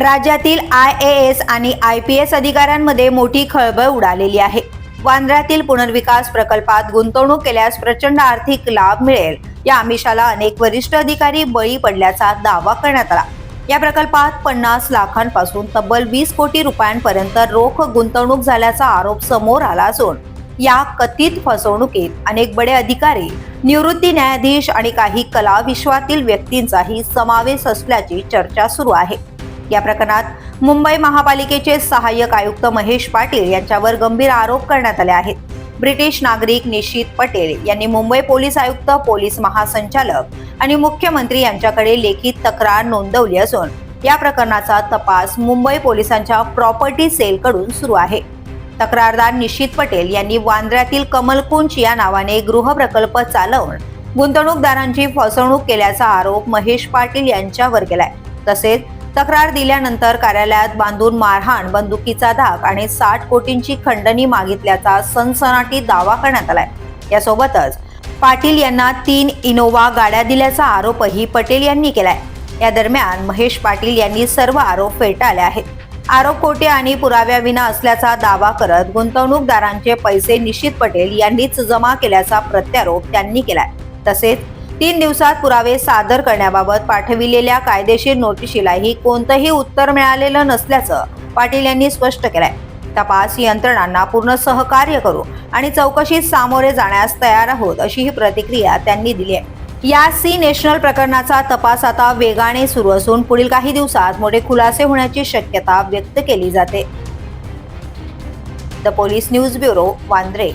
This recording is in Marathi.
राज्यातील आय ए एस आणि आय पी एस अधिकाऱ्यांमध्ये मोठी खळबळ उडालेली आहे. वांद्र्यातील पुनर्विकास प्रकल्पात गुंतवणूक केल्यास प्रचंड आर्थिक लाभ मिळेल. या आमिषाला अनेक वरिष्ठ अधिकारी बळी पडल्याचा दावा करण्यात आला. या प्रकल्पात पन्नास लाखांपासून तब्बल वीस कोटी रुपयांपर्यंत रोख गुंतवणूक झाल्याचा आरोप समोर आला असून या कथित फसवणुकीत अनेक बडे अधिकारी निवृत्ती न्यायाधीश आणि काही कला विश्वातील व्यक्तींचाही समावेश असल्याची चर्चा सुरू आहे. या प्रकरणात मुंबई महापालिकेचे सहाय्यक आयुक्त महेश पाटील यांच्यावर गंभीर आरोप करण्यात आले आहेत. ब्रिटिश नागरिक निशित पटेल यांनी मुंबई पोलीस आयुक्त पोलीस महासंचालक आणि मुख्यमंत्री यांच्याकडे लेखी तक्रार नोंदवली असून या प्रकरणाचा तपास मुंबई पोलिसांच्या प्रॉपर्टी सेलकडून सुरू आहे. तक्रारदार निशित पटेल यांनी वांद्र्यातील कमलकुंच या नावाने गृहप्रकल्प चालवून गुंतवणूकदारांची फसवणूक केल्याचा आरोप महेश पाटील यांच्यावर केलाय. तसेच तक्रार दिल्यानंतर कार्यालयात बांधून मारहाण बंदुकीचा धाक आणि साठ कोटींची खंडणी मागितल्याचा सनसनाटी दावा करण्यात आलाय. यासोबतच पाटील यांना तीन इनोवा गाड्या दिल्याचा आरोपही पटेल यांनी केलाय. या दरम्यान महेश पाटील यांनी सर्व आरोप फेटाळले आहेत. आरोप खोटे आणि पुराव्याविना असल्याचा दावा करत गुंतवणूकदारांचे पैसे निशित पटेल यांनीच जमा केल्याचा प्रत्यारोप त्यांनी केलाय. तसेच तीन दिवसात पुरावे सादर करण्याबाबत पाठविलेल्या कायदेशीर नोटिशीलाही कोणतंही उत्तर मिळालेलं नसल्याचं पाटील यांनी स्पष्ट केलंय. तपास यंत्रणांना पूर्ण सहकार्य करू आणि चौकशीत सामोरे जाण्यास तयार आहोत अशी ही प्रतिक्रिया त्यांनी दिली आहे. या सी नॅशनल प्रकरणाचा तपास आता वेगाने सुरू असून पुढील काही दिवसात मोठे खुलासे होण्याची शक्यता व्यक्त केली जाते. The police news bureau Bandra.